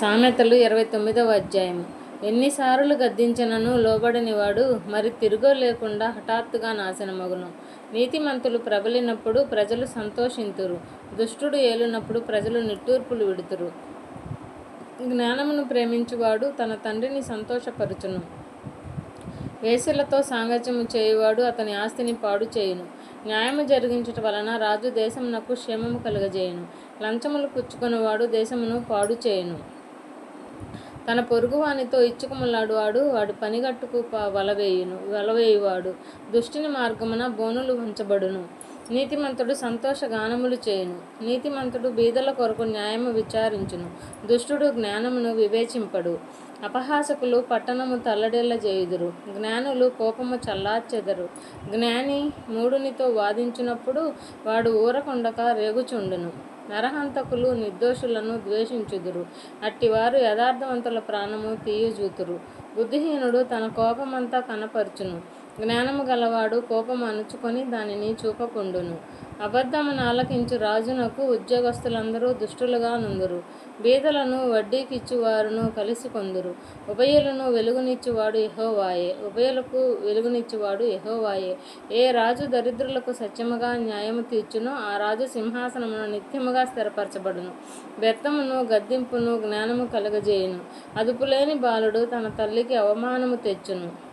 సామెతలు ఇరవై తొమ్మిదవ అధ్యాయము ఎన్నిసార్లు గద్దించినను లోబడనివాడు మరి తిరుగో లేకుండా హఠాత్తుగా నాశనమగును. నీతిమంతులు ప్రబలినప్పుడు ప్రజలు సంతోషింతురు. దుష్టుడు ఏలినప్పుడు ప్రజలు నిట్టూర్పులు విడుతురు. జ్ఞానమును ప్రేమించువాడు తన తండ్రిని సంతోషపరచును. వేసులతో సాంగత్యము చేయువాడు అతని ఆస్తిని పాడు చేయును. న్యాయము జరిగించుట వలన రాజు దేశమునకు క్షేమము కలుగజేయును. లంచములు పుచ్చుకునేవాడు దేశమును పాడు చేయును. తన పొరుగువానితో ఇచ్చుకుమలాడు వాడు వాడు పనిగట్టుకు ప- వలవేయును వలవేయువాడు. దుష్టిని మార్గమున బోనులు ఉంచబడును. నీతిమంతుడు సంతోష గానములు చేయును. నీతిమంతుడు బీదల కొరకు న్యాయము విచారించును. దుష్టుడు జ్ఞానమును వివేచింపడు. అపహాసకులు పట్టణము తల్లడేళ్ళ చేయుదురు. జ్ఞానులు కోపము చల్లార్చెదరు. జ్ఞాని మూడునితో వాదించినప్పుడు వాడు ఊరకొండక రేగుచుండును. నరహంతకులు నిర్దోషులను ద్వేషించుదురు. అట్టివారు యథార్థవంతుల ప్రాణము తీయజూతురు. బుద్ధిహీనుడు తన కోపమంతా కనపరుచును. జ్ఞానము గలవాడు కోపము అణుచుకొని దానిని చూపకుండును. అబద్ధమును ఆలకించు రాజునకు ఉద్యోగస్తులందరూ దుష్టులుగా నుందురు. బీదలను వడ్డీకిచ్చువారును కలిసి కొందురు. ఉభయులను వెలుగునిచ్చువాడు ఎహోవాయే ఉభయులకు వెలుగునిచ్చువాడు ఎహోవాయే ఏ రాజు దరిద్రులకు సత్యముగా న్యాయము తీర్చునో ఆ రాజు సింహాసనమును నిత్యముగా స్థిరపరచబడును. వ్యర్థమును గద్దింపును జ్ఞానము కలుగజేయును. అదుపులేని బాలుడు తన తల్లికి అవమానము తెచ్చును.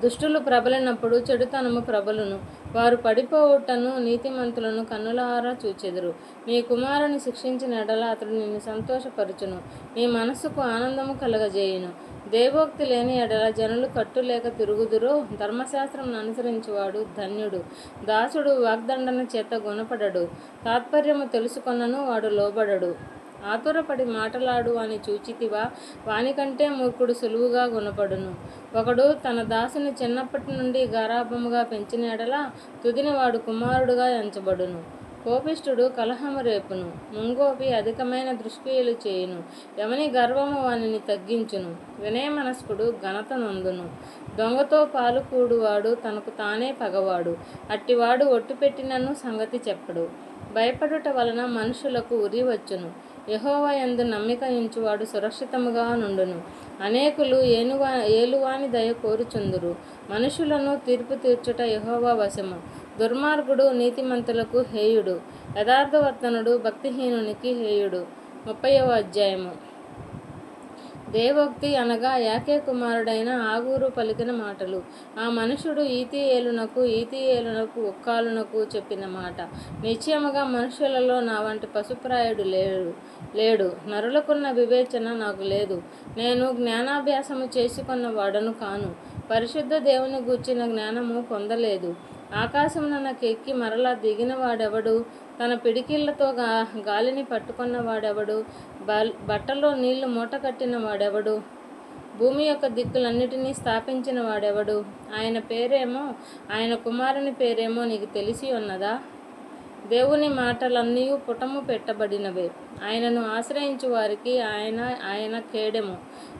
దుష్టులు ప్రబలినప్పుడు చెడుతనము ప్రబలును. వారు పడిపోవుటను నీతిమంతులను కన్నులారా చూచెదరు. నీ కుమారుని శిక్షించిన ఎడల అతడు నిన్ను సంతోషపరచును. నీ మనస్సుకు ఆనందము కలగజేయును. దేవోక్తి లేని ఎడల జనులు కట్టులేక తిరుగుదురో ధర్మశాస్త్రం అనుసరించువాడు ధన్యుడు. దాసుడు వాగ్దండన చేత గుణపడడు. తాత్పర్యము తెలుసుకొనను వాడు లోబడడు. ఆతురపడి మాటలాడు అని చూచితివా? వానికంటే మూర్ఖుడు సులువుగా గుణపడును. ఒకడు తన దాసుని చిన్నప్పటి నుండి గారాభముగా పెంచినడలా ఎడల తుదిని వాడు కుమారుడుగా ఎంచబడును. కోపిష్ఠుడు కలహము రేపును. ముంగోపి అధికమైన దృష్టిలు చేయును. ఎవని గర్వము వానిని తగ్గించును. వినయమనస్కుడు ఘనత నందును. దొంగతో పాలుకూడువాడు తనకు తానే పగవాడు. అట్టివాడు ఒట్టు పెట్టినను సంగతి చెప్పడు. భయపడుట వలన మనుషులకు ఉరి వచ్చును. యహోవా ఎందు నమ్మిక ఉంచువాడు సురక్షితముగా నుండును. అనేకులు ఏనువా ఏలువాని దయ కోరుచుందురు. మనుషులను తీర్పు తీర్చుట యహోవా వశము. దుర్మార్గుడు నీతిమంతులకు హేయుడు. యథార్థవర్తనుడు భక్తిహీనునికి హేయుడు. ముప్పైవ అధ్యాయము. దేవోక్తి అనగా యాకే కుమారుడైన ఆగూరు పలికిన మాటలు. ఆ మనుషుడు ఈతియేలునకు ఈతియేలునకు ఒక్కాలునకు చెప్పిన మాట. నిశ్చయముగా మనుషులలో నా వంటి పశుప్రాయుడు లేడు. లేడు. నరులకున్న వివేచన నాకు లేదు. నేను జ్ఞానాభ్యాసము చేసుకున్న వాడను కాను. పరిశుద్ధ దేవుని గూర్చిన జ్ఞానము పొందలేదు. ఆకాశమునకెక్కి మరలా దిగిన వాడెవడు తన పిడికిళ్ళతో గా గాలిని పట్టుకున్న వాడెవడు బల్ బట్టలో నీళ్ళు మూట కట్టిన వాడెవడు? భూమి యొక్క దిక్కులన్నిటినీ స్థాపించిన వాడెవడు? ఆయన పేరేమో ఆయన కుమారుని పేరేమో నీకు తెలిసి ఉన్నదా? దేవుని మాటలన్నీ పుటము పెట్టబడినవే. ఆయనను ఆశ్రయించు వారికి ఆయన ఆయన కేడెము.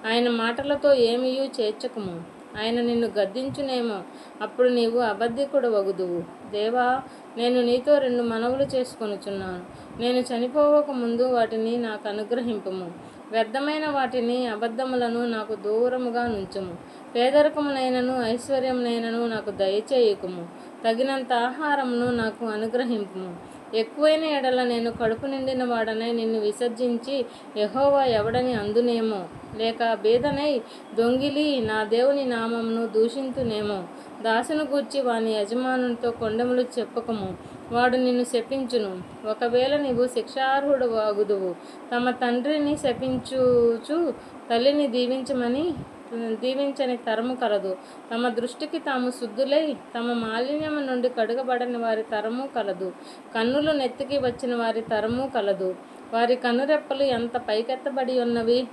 ఆయన మాటలతో ఏమీయూ చేర్చకము. ఆయన నిన్ను గద్దించునేమో. అప్పుడు నీవు అబద్ధికుడు వగుదువు దేవా నేను నీతో రెండు మనవులు చేసుకొనుచున్నాను. నేను చనిపోవక ముందు వాటిని నాకు అనుగ్రహింపము. వ్యర్థమైన వాటిని అబద్ధములను నాకు దూరముగా నుంచుము. పేదరికమునైనను ఐశ్వర్యమునైనను నాకు దయచేయకుము. తగినంత ఆహారమును నాకు అనుగ్రహింపుము. ఎక్కువైన ఎడల నేను కడుపు నిండిన వాడనై నిన్ను విసర్జించి యహోవా ఎవడని అందునేమో. లేక బేదనై దొంగిలి నా దేవుని నామమును దూషింతునేమో. దాసును గూర్చి వాని యజమానునితో కొండములు చెప్పకము. వాడు నిన్ను శపించును. ఒకవేళ నీవు శిక్షార్హుడు వాగుదువు తమ తండ్రిని శపించుచు తల్లిని దీవించమని దీవించని తరము కలదు. తమ దృష్టికి తాము శుద్ధులై తమ మాలిన్యము నుండి కడుగబడని వారి తరము కలదు. కన్నులు నెత్తికి వచ్చిన వారి తరము కలదు. వారి కనురెప్పలు ఎంత పైకెత్తబడి ఉన్నవి?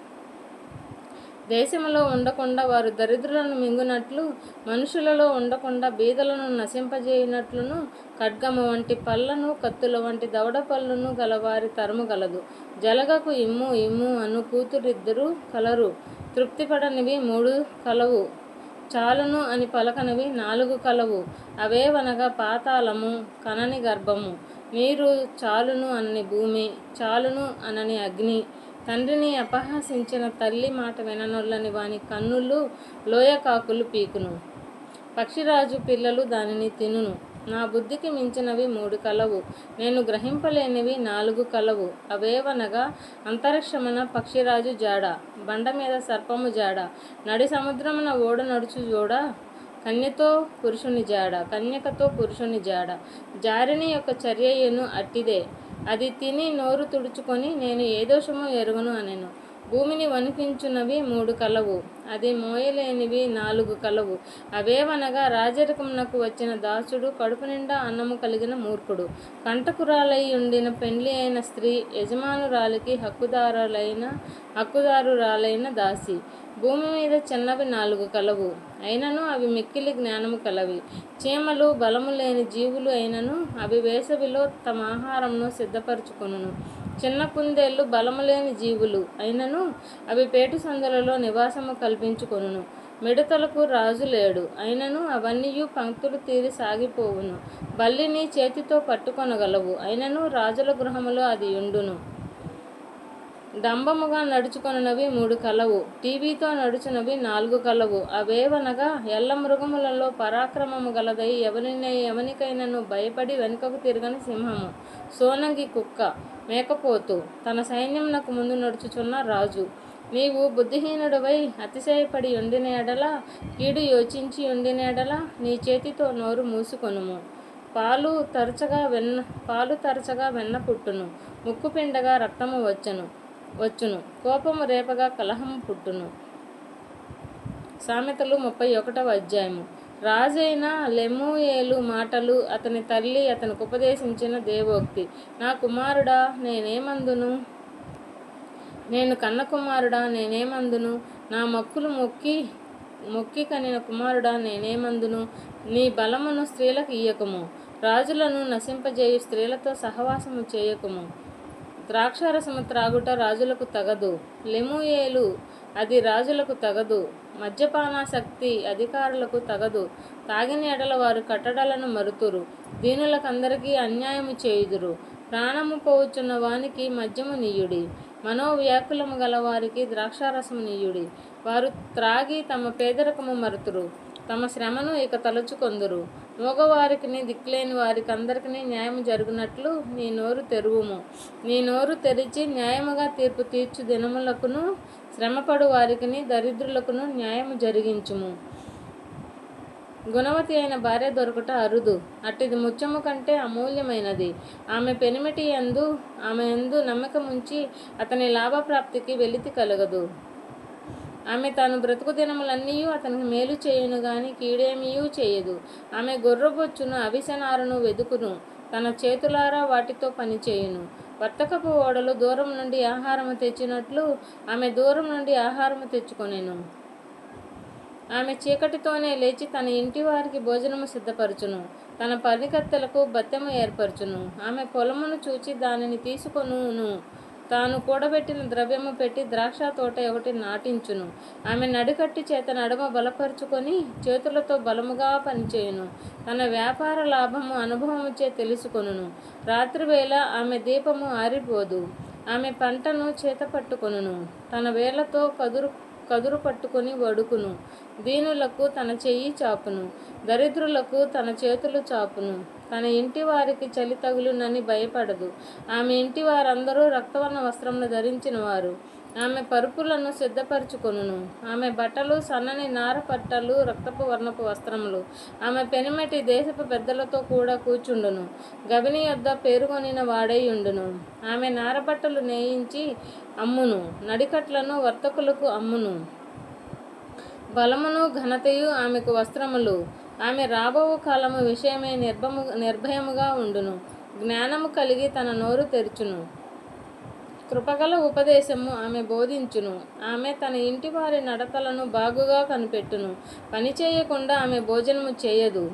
దేశంలో ఉండకుండా వారు దరిద్రులను మింగునట్లు మనుషులలో ఉండకుండా బీదలను నశింపజేయనట్లును ఖడ్గము వంటి పళ్ళను కత్తుల వంటి దవడ పళ్ళను గలవారి తరముగలదు జలగకు ఇమ్ము ఇమ్ము అను కూతురిద్దరు కలరు. తృప్తిపడనివి మూడు కలవు. చాలును అని పలకనివి నాలుగు కలవు. అవేవనగా పాతాళము కనని గర్భము. నీరు చాలును అనని భూమి చాలును అనని అగ్ని తండ్రిని అపహాసించిన తల్లి మాట విననొల్లని వాని కన్నులు లోయకాకులు పీకును. పక్షిరాజు పిల్లలు దానిని తినును. నా బుద్ధికి మించినవి మూడు కలవు. నేను గ్రహింపలేనివి నాలుగు కలవు. అవేవనగా అంతరిక్షమున పక్షిరాజు జాడ బండ మీద సర్పము జాడ నడి సముద్రమున ఓడ నడుచు జోడ కన్యతో పురుషుని జాడ కన్యకతో పురుషుని జాడ. జారిని యొక్క చర్యను అట్టిదే. అది తిని నోరు తుడుచుకొని నేను ఏ దోషమో ఎరుగను అనెను. భూమిని వణికించున్నవి మూడు కలవు అది మోయలేనివి నాలుగు కలవు. అవేవనగా రాజరికమునకు వచ్చిన దాసుడు కడుపు నిండా అన్నము కలిగిన మూర్ఖుడు. కంటకురాలై ఉండిన పెండ్లి అయిన స్త్రీ యజమానురాలికి హక్కుదారులైన హక్కుదారురాలైన దాసి. భూమి మీద చిన్నవి నాలుగు కలవు అయినను అవి మిక్కిలి జ్ఞానము కలవి. చీమలు బలము లేని జీవులు అయినను అవి వేసవిలో తమ ఆహారంను సిద్ధపరచుకొనును. చిన్న కుందేళ్ళు బలములేని జీవులు అయినను అవి పేటు సందులలో నివాసము కల్పించుకొనును. మిడతలకు రాజు లేడు. అయినను అవన్నీ పంక్తులు తీరి సాగిపోవును. బల్లిని చేతితో పట్టుకొనగలవు. అయినను రాజుల గృహములో అది ఉండును డంబముగా నడుచుకొనున్నవి మూడు కలవు. టీవీతో నడుచునవి నాలుగు కలవు. అవేవనగా ఎల్ల మృగములలో పరాక్రమము గలదై ఎవరినై ఎవనికైనను భయపడి వెనుకకు తిరగని సింహము. సోనంగి కుక్క మేకపోతు తన సైన్యమునకు ముందు నడుచుచున్న రాజు. నీవు బుద్ధిహీనుడవై అతిశయపడి ఉండిన ఎడల కీడు యోచించి ఉండిన ఎడల నీ చేతితో నోరు మూసుకొనుము. పాలు తరచగా వెన్న పాలు తరచగా వెన్న పుట్టును. ముక్కు పిండగా రక్తము వచ్చను. వచ్చును. కోపము రేపగా కలహము పుట్టును. సామెతలు ముప్పై ఒకటవ అధ్యాయము. రాజైన లెమూయేలు మాటలు అతని తల్లి అతనికి ఉపదేశించిన దేవోక్తి. నా కుమారుడా నేనేమందును? నేను కన్న కుమారుడా నేనేమందును? నా మొక్కులు మొక్కి మొక్కి కనిన కుమారుడా నేనేమందును? నీ బలమును స్త్రీలకు ఇయ్యకము. రాజులను నశింపజేయు స్త్రీలతో సహవాసము చేయకము. ద్రాక్షారసము త్రాగుట రాజులకు తగదు. లెముయేలు అది రాజులకు తగదు. మద్యపానాసక్తి అధికారులకు తగదు. తాగిన ఎడల వారు కట్టడలను మరుతురు. దీనులకందరికీ అన్యాయము చేయుదురు. ప్రాణము పోవుచున్న వానికి మద్యము నీయుడి. మనోవ్యాకులము గల వారికి ద్రాక్షారసము నీయుడి. వారు త్రాగి తమ పేదరికము మరుతురు. తమ శ్రమను ఇక తలుచుకొందురు. మగవారికి దిక్కులేని వారికి అందరికీ న్యాయం జరుగునట్లు నీ నోరు తెరువుము. నీ నోరు తెరిచి న్యాయముగా తీర్పు తీర్చు దినములకును శ్రమపడు వారికి దరిద్రులకును న్యాయము జరిగించుము. గుణవతి అయిన భార్య దొరకట అరుదు. అట్టిది ముత్యము కంటే అమూల్యమైనది. ఆమె పెనిమిటి ఎందు ఆమె ఎందు నమ్మకముంచి అతని లాభప్రాప్తికి వెలితి కలగదు. ఆమె తాను బ్రతుకు దినములన్నీ అతనికి మేలు చేయును గాని కీడేమీయూ చేయదు. ఆమె గొర్రబొచ్చును అవిసనారును వెదుకును. తన చేతులారా వాటితో పనిచేయును. వర్తకపు ఓడలు దూరం నుండి ఆహారము తెచ్చినట్లు ఆమె దూరం నుండి ఆహారము తెచ్చుకొనెను. ఆమె చీకటితోనే లేచి తన ఇంటి వారికి భోజనము సిద్ధపరచును. తన పనికత్తెలకు బత్తెము ఏర్పరచును. ఆమె పొలమును చూచి దానిని తీసుకొనును. తాను కూడబెట్టిన ద్రవ్యము పెట్టి ద్రాక్ష తోట ఒకటి నాటించును. ఆమె నడుకట్టి చేత నడమ బలపరుచుకొని చేతులతో బలముగా పనిచేయును. తన వ్యాపార లాభము అనుభవముచే తెలుసుకొనును. రాత్రివేళ ఆమె దీపము ఆరిపోదు. ఆమె పంటను చేత పట్టుకొనును తన వేళ్ళతో కదురు కదురు పట్టుకొని వడుకును. దీనులకు తన చెయ్యి చాపును. దరిద్రులకు తన చేతులు చాపును. తన ఇంటి వారికి చలి తగులునని భయపడదు. ఆమె ఇంటి వారందరూ రక్తవర్ణ వస్త్రములు ధరించిన వారు ఆమె పరుపులను సిద్ధపరచుకొనును. ఆమె బట్టలు సన్నని నార పట్టలు రక్తపు వర్ణపు వస్త్రములు. ఆమె పెనిమటి దేశపు పెద్దలతో కూడా కూర్చుండును. గవిని యొద్ద పేరుకొనిన వాడై ఉండును. ఆమె నారబట్టలు నేయించి అమ్మును. నడికట్లను వర్తకులకు అమ్మును. బలమును ఘనతయు ఆమెకు వస్త్రములు. ఆమె రాబో కాలము విషయమే నిర్భము నిర్భయముగా ఉండును. జ్ఞానము కలిగి తన నోరు తెరుచును. కృపగల ఉపదేశము ఆమె బోధించును. ఆమె తన ఇంటి వారి నడతలను బాగుగా కనిపెట్టును. పని చేయకుండా ఆమె భోజనము చేయదు.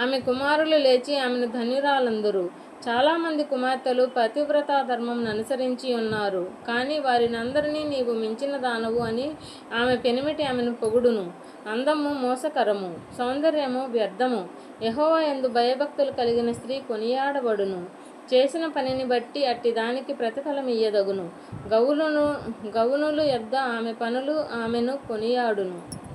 ఆమె కుమారులు లేచి ఆమెను ధన్యురాలందరూ చాలామంది కుమార్తెలు పతివ్రతా ధర్మం అనుసరించి ఉన్నారు. కానీ వారినందరినీ నీవు మించిన దానవు అని ఆమె పెనిమిటి ఆమెను పొగుడును. అందము మోసకరము సౌందర్యము వ్యర్థము. యహోవా ఎందు భయభక్తులు కలిగిన స్త్రీ కొనియాడబడును. చేసిన పనిని బట్టి అట్టి దానికి ప్రతిఫలం ఇయ్యదగును. గౌలును గౌనులు యొద్ద ఆమె పనులు ఆమెను కొనియాడును.